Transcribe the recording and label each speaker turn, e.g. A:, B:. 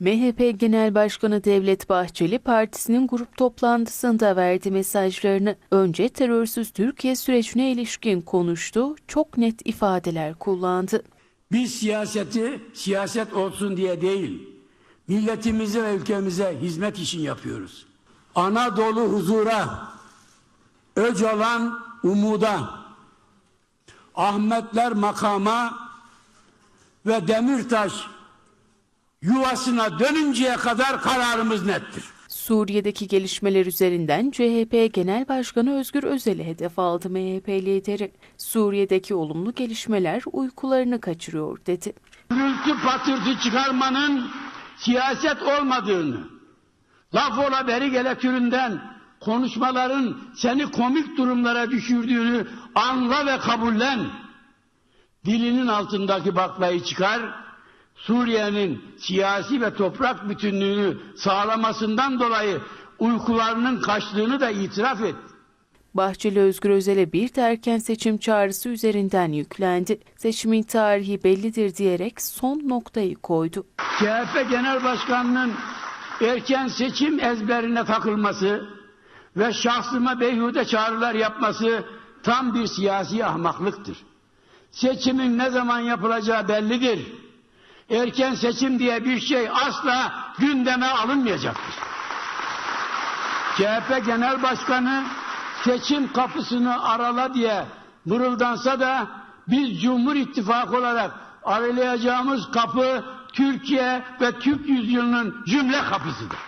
A: MHP Genel Başkanı Devlet Bahçeli partisinin grup toplantısında verdi mesajlarını. Önce terörsüz Türkiye sürecine ilişkin konuştu, çok net ifadeler kullandı.
B: Biz siyaseti siyaset olsun diye değil, milletimize ve ülkemize hizmet için yapıyoruz. Anadolu huzura, Öcalan umuda, Ahmetler makama ve Demirtaş yuvasına dönünceye kadar kararımız nettir.
A: Suriye'deki gelişmeler üzerinden CHP Genel Başkanı Özgür Özel'i hedef aldı MHP lideri. Suriye'deki olumlu gelişmeler uykularını kaçırıyor dedi.
B: gürültü patırtı çıkarmanın siyaset olmadığını, laf ola beri gele türünden konuşmaların seni komik durumlara düşürdüğünü anla ve kabullen. Dilinin altındaki baklayı çıkar, Suriye'nin siyasi ve toprak bütünlüğünü sağlamasından dolayı uykularının kaçtığını da itiraf et.
A: Bahçeli Özgür Özel'e bir de erken seçim çağrısı üzerinden yüklendi. Seçimin tarihi bellidir diyerek son noktayı koydu.
B: CHP Genel Başkanı'nın erken seçim ezberine takılması ve şahsıma beyhude çağrılar yapması tam bir siyasi ahmaklıktır. Seçimin ne zaman yapılacağı bellidir. Erken seçim diye bir şey asla gündeme alınmayacaktır. CHP Genel Başkanı seçim kapısını arala diye mırıldansa da biz Cumhur İttifakı olarak aralayacağımız kapı Türkiye ve Türk yüzyılının cümle kapısıdır.